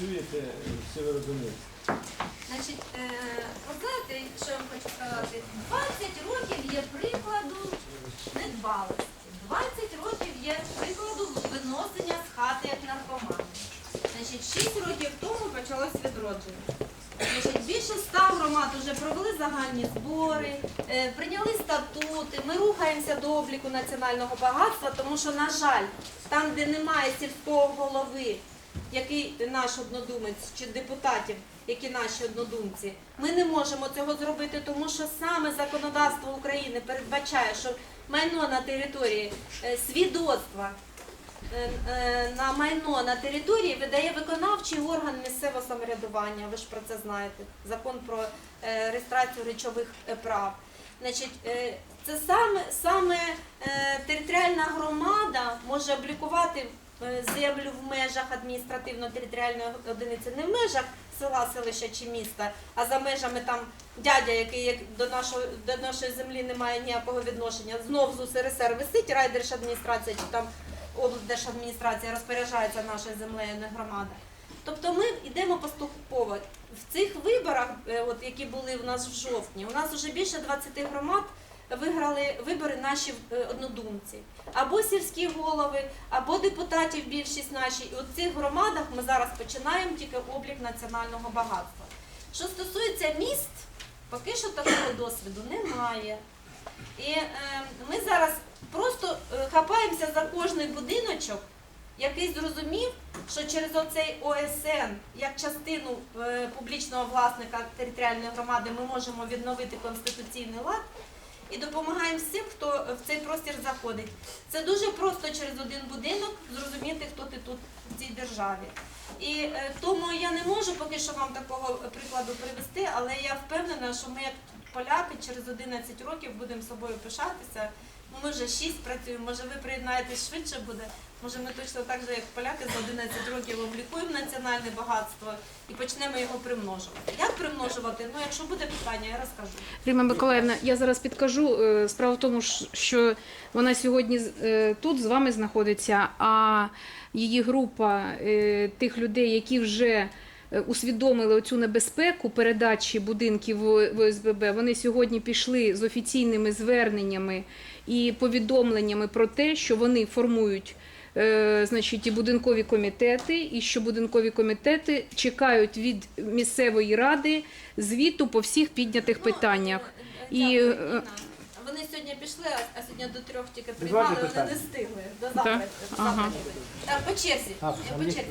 працюєте е, в Сєвєродонецьку? Значить, е, от знаєте, що я вам хочу сказати? 20 років є прикладу недбалості. 20 років є прикладу виносення з хати як наркомана. Значить, 6 років тому почалось відродження. Значить, більше 100 громад вже провели загальні збори, е, прийняли статути. Ми рухаємося до обліку національного багатства, тому що, на жаль, там, де немає сільського голови, який наш однодумець чи депутатів, які наші однодумці, ми не можемо цього зробити, тому що саме законодавство України передбачає, що майно на території е, свідоцтва е, е, на майно на території видає виконавчий орган місцевого самоврядування. Ви ж про це знаєте. Закон про реєстрацію речових прав. Значить, це саме, саме територіальна громада може облікувати землю в межах адміністративно-територіальної одиниці, не в межах села, селища чи міста, а за межами там дядя, який до нашої до нашої землі не має ніякого відношення, знов з УСРСР висить райдержадміністрація чи там облдержадміністрація розпоряджається нашою землею, не громада. Тобто ми йдемо поступово. В цих виборах, е, от, які були у нас в жовтні, у нас вже більше 20 громад виграли вибори наші е, однодумці. Або сільські голови, або депутатів більшість наші. І в цих громадах ми зараз починаємо тільки облік національного багатства. Що стосується міст, поки що такого досвіду немає. І е, ми зараз просто е, хапаємося за кожний будиночок, який зрозумів, що через оцей ОСН, як частину е, публічного власника територіальної громади, ми можемо відновити конституційний лад і допомагаємо всім, хто в цей простір заходить. Це дуже просто через один будинок зрозуміти, хто ти тут в цій державі. І е, тому я не можу поки що вам такого прикладу привести, але я впевнена, що ми як поляки через 11 років будемо собою пишатися. Ну, Ми вже 6 працюємо, може ви приєднаєтесь швидше буде. Може ми точно так же, як поляки, за 11 років облікуємо національне багатство і почнемо його примножувати. Як примножувати? Ну, якщо буде питання, я розкажу. Рима Миколаївна, я зараз підкажу. Е, Справа в тому, що вона сьогодні е, тут з вами знаходиться, а її група е, тих людей, які вже усвідомили оцю небезпеку передачі будинків в ОСББ, вони сьогодні пішли з офіційними зверненнями і повідомленнями про те, що вони формують. е, Значить, і будинкові комітети, і що будинкові комітети чекають від місцевої ради звіту по всіх піднятих питаннях. Ну, І, дякую, Вони сьогодні пішли, а- сьогодні до трьох тільки приймали, вони не встигли. До завтра. До Ага. по черзі. А, по черзі.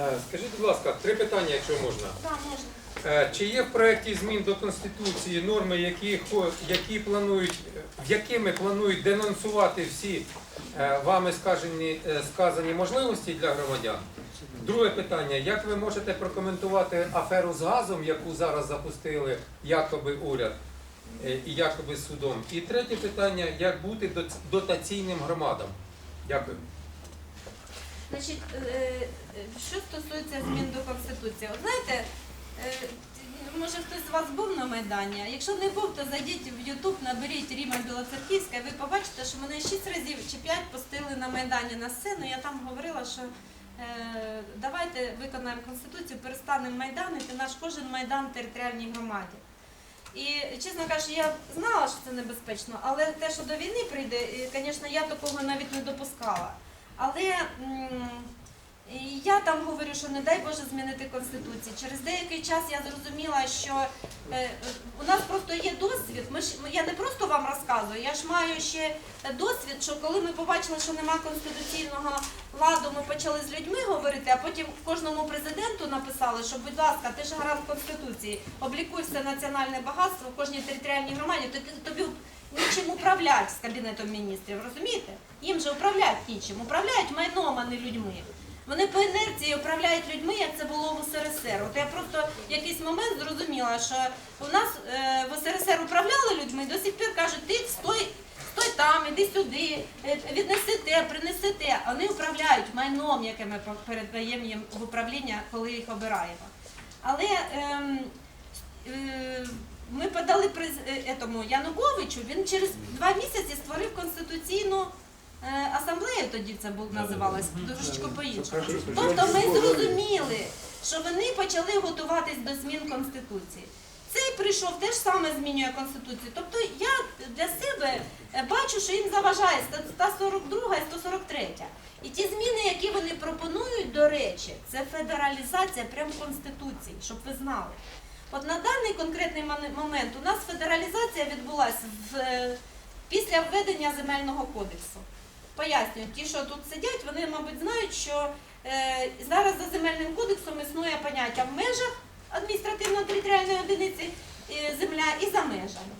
Е, Скажіть, будь ласка, три питання, якщо можна. Да, можна. Е, Чи є в проєкті змін до Конституції норми, які, які планують, якими планують денонсувати всі е, вами сказані, сказані можливості для громадян? Друге питання: як ви можете прокоментувати аферу з газом, яку зараз запустили якоби уряд і якоби судом? І третє питання: як бути дотаційним громадам? Дякую. Значить, е, е, що стосується змін до Конституції, от знаєте, е, може хтось з вас був на Майдані, якщо не був, то зайдіть в Ютуб, наберіть Ріма Білоцерківська, і ви побачите, що мене шість разів чи п'ять пустили на Майдані на сцену. Я там говорила, що давайте виконаємо Конституцію, перестанемо майданити наш кожен майдан в територіальній громаді. І, чесно кажучи, я знала, що це небезпечно, але те, що до війни прийде, звісно, я такого навіть не допускала. Але я там говорю, що не дай Боже змінити Конституцію. Через деякий час я зрозуміла, що е, у нас просто є досвід. Ми ж я не просто вам розказую, я ж маю ще досвід, що коли ми побачили, що нема конституційного ладу, ми почали з людьми говорити, а потім кожному президенту написали, що, будь ласка, ти ж гарант Конституції, облікуй все національне багатство в кожній територіальній громаді, тобі нічим управляють з кабінетом міністрів, розумієте? Їм же управляють нічим, управляють майном, а не людьми. Вони по інерції управляють людьми, як це було в УСРСР. От я просто в якийсь момент зрозуміла, що у нас е, в УСРСР управляли людьми, до сих пір кажуть, ти стой, стой там, іди сюди, е, віднеси те, принеси те. Вони управляють майном, яке ми передаємо їм в управління, коли їх обираємо. Але ем, е, ми подали приз е, етому Януковичу, він через два місяці створив конституційну е, асамблею, тоді це був називалось, трошечки по-іншому. Тобто ми зрозуміли, що вони почали готуватись до змін Конституції. Цей прийшов теж саме змінює Конституцію. Тобто я для себе е, бачу, що їм заважає 142 і 143. І ті зміни, які вони пропонують, до речі, це федералізація прямо Конституції, щоб ви знали. От на даний конкретний момент у нас федералізація відбулася е, після введення земельного кодексу. Пояснюю, ті, що тут сидять, вони, мабуть, знають, що е, зараз за земельним кодексом існує поняття в межах адміністративно-територіальної одиниці е, земля і за межами.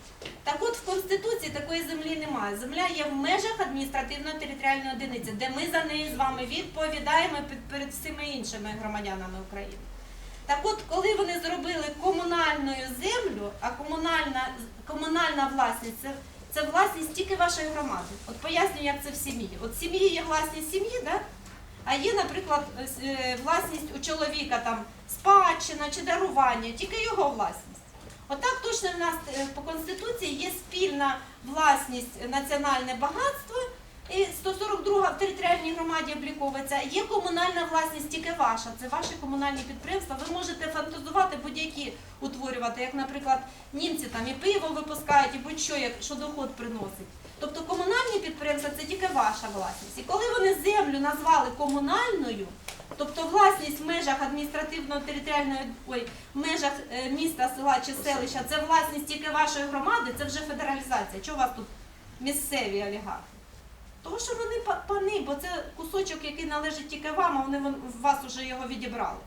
Так от в Конституції такої землі немає. Земля є в межах адміністративно-територіальної одиниці, де ми за неї з вами відповідаємо перед всіма іншими громадянами України. Так от, коли вони зробили комунальною землю, а комунальна, комунальна власність це, це власність тільки вашої громади. От пояснюю, як це в сім'ї. От сім'ї є власність сім'ї, да? а є, наприклад, е, е, власність у чоловіка там спадщина чи дарування, тільки його власність. Отак точно в нас е, по Конституції є спільна власність національне багатство, і 142 в територіальній громаді обліковується. Є комунальна власність тільки ваша, це ваші комунальні підприємства. Ви можете фантазувати будь-які утворювати, як, наприклад, німці там і пиво випускають, і будь-що, якщо доход приносить. Тобто комунальні підприємства це тільки ваша власність. І коли вони землю назвали комунальною, тобто власність в межах адміністративно-територіальної ой, в межах е, міста, села чи селища, це власність тільки вашої громади, це вже федералізація. Чого у вас тут місцеві олігархи? Тому що вони пани, бо це кусочок, який належить тільки вам, а вони вас вже його відібрали.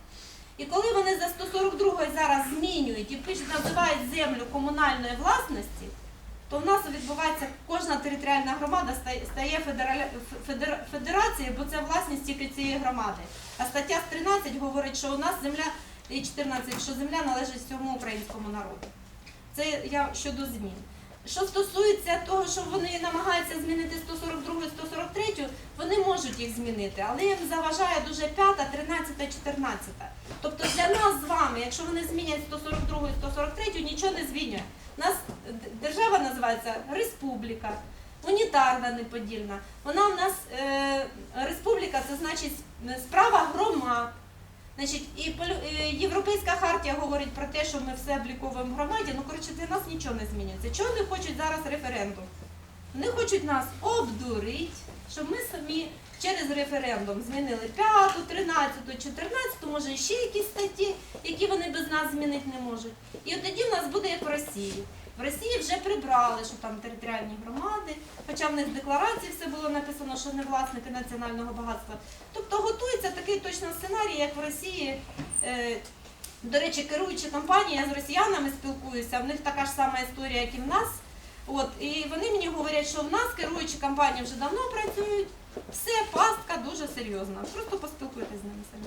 І коли вони за 142 зараз змінюють і називають землю комунальної власності, то в нас відбувається кожна територіальна громада стає- федерацією, бо це власність тільки цієї громади. А стаття 13 говорить, що у нас земля і 14, що земля належить всьому українському народу. Це я щодо змін. Що стосується того, що вони намагаються змінити 142 143, вони можуть їх змінити, але їм заважає дуже 5, 13, 14. Тобто для нас з вами, якщо вони змінять 142 143, нічого не змінює. Нас держава називається республіка, унітарна неподільна. Вона в нас е, республіка, це значить справа громад. Значить, і Європейська хартія говорить про те, що ми все обліковуємо громаді. Ну, коротше, для нас нічого не змінюється. Чого вони хочуть зараз референдум? Вони хочуть нас обдурити, щоб ми самі через референдум змінили 5, 13, 14, може ще якісь статті, які вони без нас змінити не можуть. І от тоді в нас буде як в Росії. В Росії вже прибрали, що там територіальні громади, хоча в них в декларації все було написано, що не власники національного багатства. Тобто готується такий точно сценарій, як в Росії. Е, до речі, керуюча компанія, я з росіянами спілкуюся, в них така ж сама історія, як і в нас. От, і вони мені говорять, що в нас керуючі компанії вже давно працюють, все, пастка дуже серйозна. Просто поспілкуйтесь з ними самі.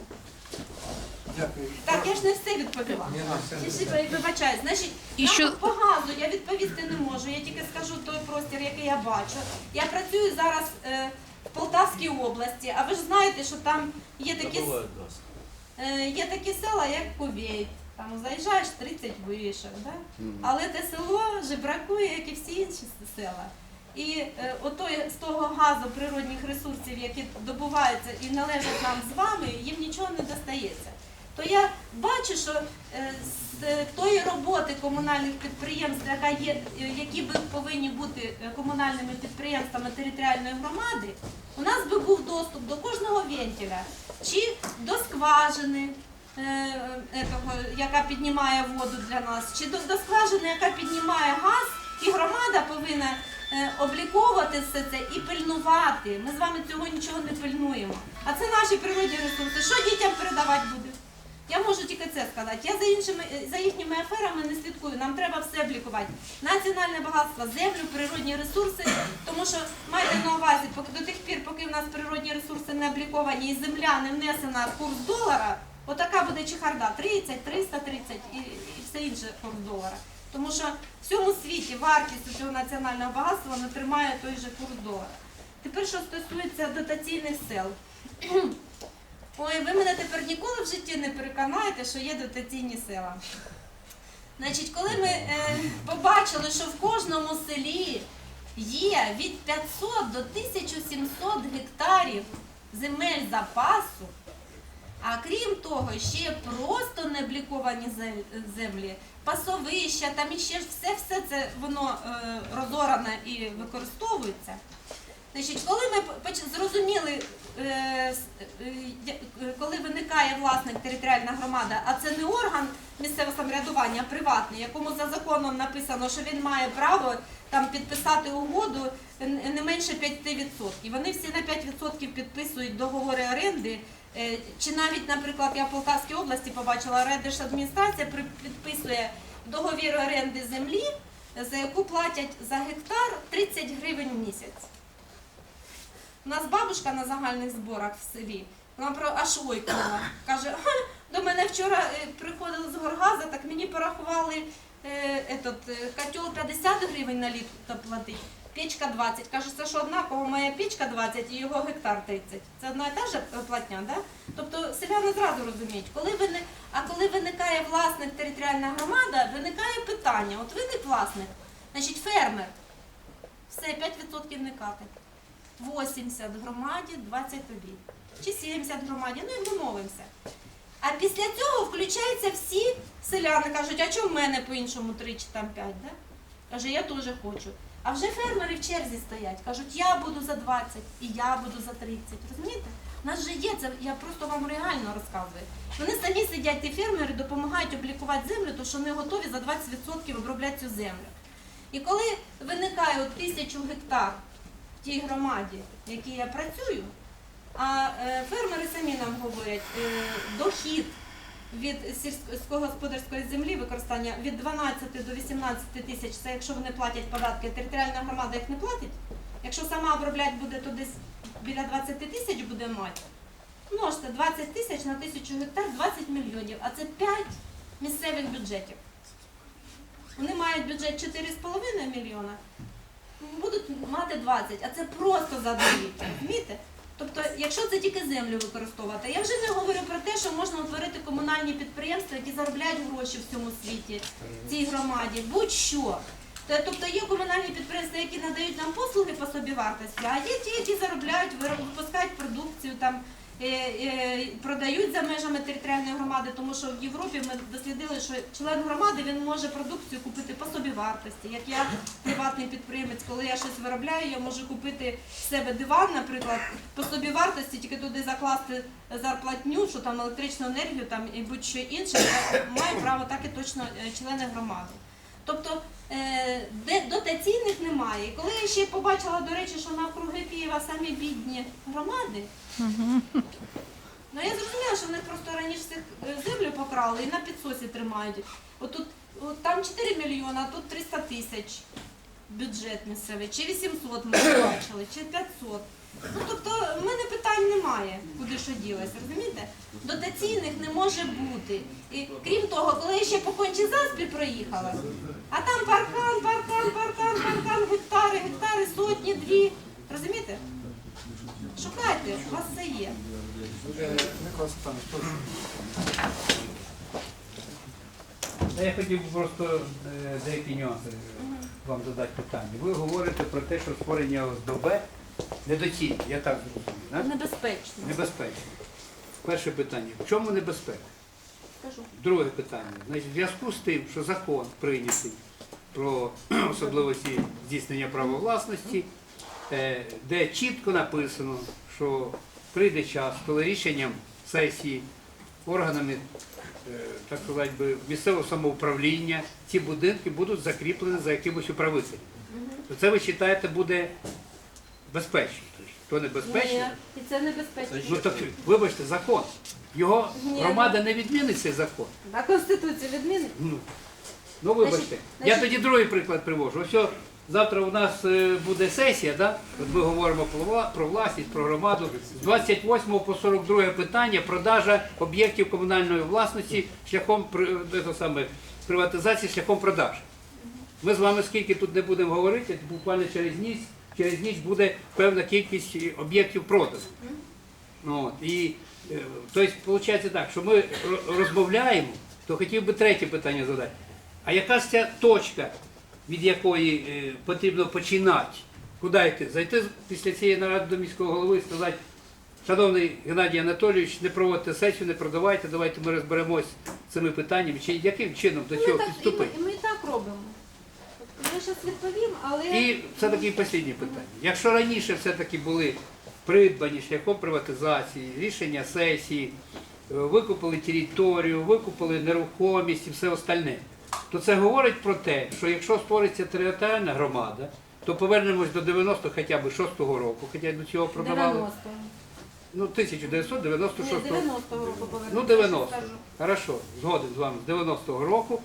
Дякую. Так, я ж не все відповіла. Я ще. Значить, І нам що- по газу я відповісти не можу. Я тільки скажу той простір, який я бачу. Я працюю зараз е, в Полтавській області, а ви ж знаєте, що там є такі, с- е, є такі села, як Кувейт. Там заїжджаєш 30 вишок, да? але те село жебракує, як і всі інші с- села. І е, отой, з того газу природних ресурсів, які добуваються і належать нам з вами, їм нічого не достається. То я бачу, що е, з тої роботи комунальних підприємств, яка є, е, які би повинні бути е, комунальними підприємствами територіальної громади, у нас би був доступ до кожного вентиля чи до скважини. яка піднімає воду для нас, чи до, скважини, яка піднімає газ, і громада повинна обліковувати все це і пильнувати. Ми з вами цього нічого не пильнуємо. А це наші природні ресурси. Що дітям передавати буде? Я можу тільки це сказати. Я за іншими е, за їхніми аферами не слідкую. Нам треба все облікувати. Національне багатство, землю, природні ресурси. Тому що майте на увазі, до тих пір, поки в нас природні ресурси не обліковані і земля не внесена в курс долара, отака буде чехарда 30, 330 і, і все інше курс долара. Тому що в всьому світі вартість цього національного багатства не тримає той же курс долара. Тепер, що стосується дотаційних сел. Ой, ви мене тепер ніколи в житті не переконаєте, що є дотаційні села. Значить, коли ми е, побачили, що в кожному селі є від 500 до 1700 гектарів земель запасу, А крім того, ще просто необліковані землі, пасовища, там іще все, все це воно е, розоране і використовується. Значить, коли ми зрозуміли, коли виникає власник територіальна громада, а це не орган місцевого самоврядування, а приватний, якому за законом написано, що він має право там підписати угоду не менше 5%. Вони всі на 5% підписують договори оренди. Е, Чи навіть, наприклад, я в Полтавській області побачила, райдержадміністрація підписує договір оренди землі, за яку платять за гектар 30 гривень в місяць. У нас бабушка на загальних зборах в селі, вона про аж ойкнула. Каже, до мене вчора е, приходили з Горгаза, так мені порахували е, е, котел 50 гривень на літр платить, печка 20. Каже, це ж однаково, моя печка 20 і його гектар 30. Це одна і та ж платня, да? Тобто селяни зразу розуміють, коли виник, а коли виникає власник територіальна громада, виникає питання. От виник власник, значить фермер, все, 5% не катить. 80 громаді, 20 тобі. Чи 70 громаді, ну як домовимося. А після цього включаються всі селяни, кажуть, а чому в мене по-іншому 3 чи там 5, да? Каже, я теж хочу. А вже фермери в черзі стоять, кажуть, я буду за 20 і я буду за 30. Розумієте? У нас же є це, я просто вам реально розказую. Вони самі сидять, ті фермери, допомагають облікувати землю, тому що вони готові за 20% обробляти цю землю. І коли виникає тисячу гектар в тій громаді, в якій я працюю, а е, фермери самі нам говорять, е, дохід від сільськогосподарської землі використання від 12 до 18 тисяч, це якщо вони платять податки, територіальна громада їх не платить. Якщо сама обробляти буде, то десь біля 20 тисяч буде мати. Множте 20 тисяч на тисячу гектар 20 мільйонів, а це 5 місцевих бюджетів. Вони мають бюджет 4,5 мільйона, будуть мати 20, а це просто задають, розумієте? Тобто, якщо це тільки землю використовувати, я вже не говорю про те, що можна утворити комунальні підприємства, які заробляють гроші в цьому світі, в цій громаді, будь-що. Тобто є комунальні підприємства, які надають нам послуги по собівартості, а є ті, які заробляють, випускають продукцію, там, продають за межами територіальної громади, тому що в Європі ми дослідили, що член громади він може продукцію купити по собівартості. Як я приватний підприємець, коли я щось виробляю, я можу купити в себе диван, наприклад, по собівартості, тільки туди закласти зарплатню, що там електричну енергію там і будь-що інше, я маю право так і точно е, члени громади. Тобто е, дотаційних немає. Коли я ще побачила, до речі, що навкруги Києва самі бідні громади, ну я зрозуміла, що в них просто раніше всіх е, землю покрали і на підсосі тримають. Отут от там 4 мільйони, а тут 300 тисяч бюджет місцевий, чи 800 ми бачили, чи 500. Ну, тобто в мене питань немає, куди що ділося, розумієте? Дотаційних не може бути. І крім того, коли я ще по кончі заспі проїхала, а там паркан, паркан, паркан, паркан, гектари, гектари, сотні, дві. Розумієте? Шукайте, у вас все є. Я хотів би просто е, деякі нюанси вам задати питання. Ви говорите про те, що створення ОСДБ недоцільне, я так зрозумів, да? Небезпечно. небезпечно. Перше питання. В чому небезпека? Кажу. Друге питання. Значить, в зв'язку з тим, що закон прийнятий про особливості здійснення права власності, е, де чітко написано, що прийде час, коли рішенням сесії органами е, так сказати, би, місцевого самоуправління ці будинки будуть закріплені за якимось управителем. То це ви вважаєте буде безпечно. Тобто, То небезпечно. І це небезпечно. Ну так вибачте, закон. Його Ні. громада не відмінить цей закон. А Конституцію відмінить? Ну, ну вибачте. Значить, Я значить- тоді другий приклад привожу. Ось завтра у нас е, буде сесія, да? От ми говоримо про вла- про власність, про громаду. З 28 по 42 питання продажа об'єктів комунальної власності шляхом при- е, це саме, приватизації шляхом продажі. Ми з вами скільки тут не будемо говорити, буквально через ніч, через ніч буде певна кількість е, об'єктів продано. Ну, от, і, е, тобто, виходить так, що ми розмовляємо, то хотів би третє питання задати. А яка ж ця точка, від якої е, потрібно починати? Куди йти? Зайти після цієї наради до міського голови і сказати, Шановний Геннадій Анатолійович, не проводьте сесію, не продавайте, давайте ми розберемось з цими питаннями, чи яким чином до цього і, ми, підступити. і ми і так робимо. Я зараз відповім, але І все-таки останнє питання. Якщо раніше все-таки були придбані шляхом приватизації, рішення сесії, е, викупили територію, викупили нерухомість і все остальне, то це говорить про те, що якщо створиться територіальна громада, то повернемось до 90 хоча б 6-го року, хоча до цього продавали. 90-го. Ну, 1996 Ні, 90-го року повернемо. Ну, 90. Хорошо, згоден з вами з 90-го року.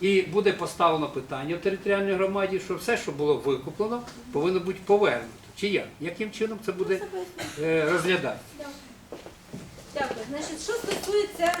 І буде поставлено питання в територіальній громаді, що все, що було викуплено, повинно бути повернуто. Чи як? Яким чином це буде розглядати? Дякую. Значить, що стосується